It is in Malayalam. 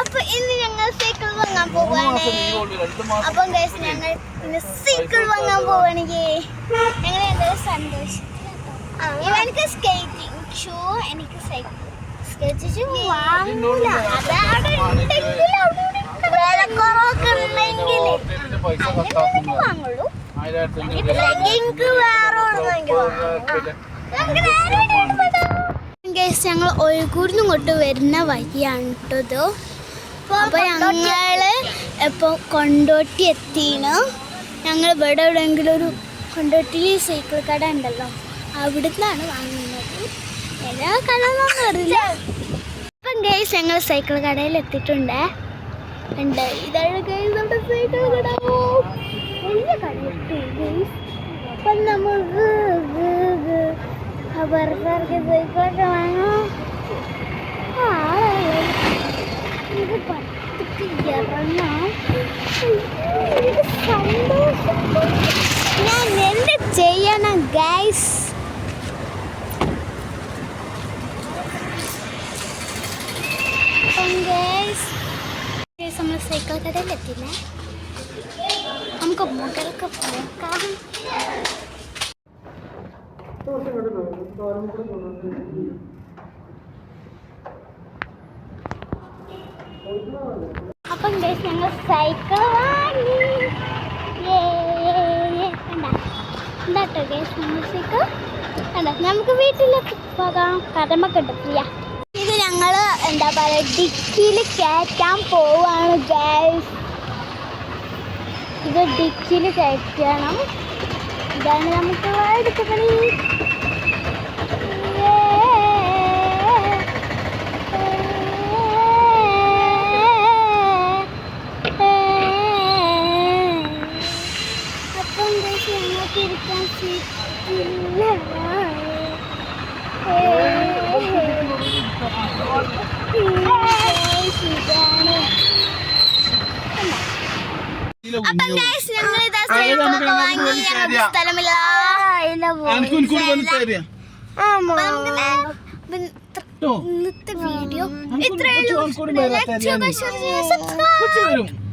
അപ്പൊ ഇന്ന് ഞങ്ങൾ സൈക്കിൾ വാങ്ങാൻ പോവാണ്. അപ്പം ഗൈസ് ഞങ്ങൾ ഇന്ന് സൈക്കിൾ വാങ്ങാൻ പോവാണെങ്കിൽ എങ്ങനെയുണ്ട് സന്തോഷം. ഇവനക്ക് സ്കേറ്റിംഗ് ഷൂ എനിക്ക് സൈക്കിൾ. സ്കേറ്റ് ഷൂ വാങ്ങൂല അതവിടെ ഉണ്ടെങ്കിൽ വിലക്കുറവൊക്കെ ഉണ്ടെങ്കിൽ അങ്ങനെ വാങ്ങുള്ളൂ. എനിക്ക് വേറെ ഗൈസ് ഞങ്ങൾ ഒഴുകൂർന്ന് ഇങ്ങോട്ട് വരുന്ന വഴിയാണ് കേട്ടോ അപ്പോൾ ഞങ്ങൾ ഇപ്പോൾ കൊണ്ടോട്ടി എത്തിയാണ്. ഞങ്ങൾ ഇവിടെ എവിടെയെങ്കിലും ഒരു കൊണ്ടോട്ടിയിൽ സൈക്കിൾ കട ഉണ്ടല്ലോ അവിടുന്നാണ് വാങ്ങുന്നത്. എല്ലാ കടന്നൊന്നും അറിയില്ല. ഇപ്പം ഗൈസ് ഞങ്ങൾ സൈക്കിൾ കടയിൽ എത്തിയിട്ടുണ്ട്. ഉണ്ട്. ഇതാണ് ഗൈസ് നമ്മുടെ സൈക്കിൾ കട. വലിയ കടയിട്ടു ഗൈസ് അപ്പം നമുക്ക് ഖബർക്കാർക്ക് സൈക്കിളൊക്കെ വാങ്ങാം ആ, ഇത് പത്തിക്ക് ഇറങ്ങാം എനിക്ക് സന്തോഷം ഞാൻ എന്ത് ചെയ്യണം ഗൈസ് ഗൈസ് നമ്മൾ സൈക്കിൾ കടയിൽ എത്തില്ലേ നമുക്ക് മുകളിലൊക്കെ പോക്കാം അപ്പം ഞങ്ങൾ സൈക്കിൾ വാങ്ങി. എന്താട്ടോ ഗൈസ് ഞങ്ങൾ സൈക്കിൾ കണ്ടോ? നമുക്ക് വീട്ടിലേക്ക് പോകാം. കടമൊക്കെ ഉണ്ട് പ്രിയ. ഇത് ഞങ്ങൾ എന്താ പറയുക ഡിക്കിയിൽ കയറ്റാൻ പോവാണ് ഗൈസ് ഇത് ഡിക്കിയിൽ കയറ്റണം. ഇതാണ് നമുക്ക് എടുക്കുന്നത് അപ്പം ഗൈസ് ഞങ്ങൾക്ക് ഇരിക്കാൻ സീറ്റില്ല അപ്പം ഗൈസ് ഞങ്ങൾ ഇന്നത്തെ വീഡിയോ ഇത്രയേ ഉള്ളൂ. ലൈക്ക് ചെയ്യുക, ഷെയർ ചെയ്യുക, സബ്സ്ക്രൈബ്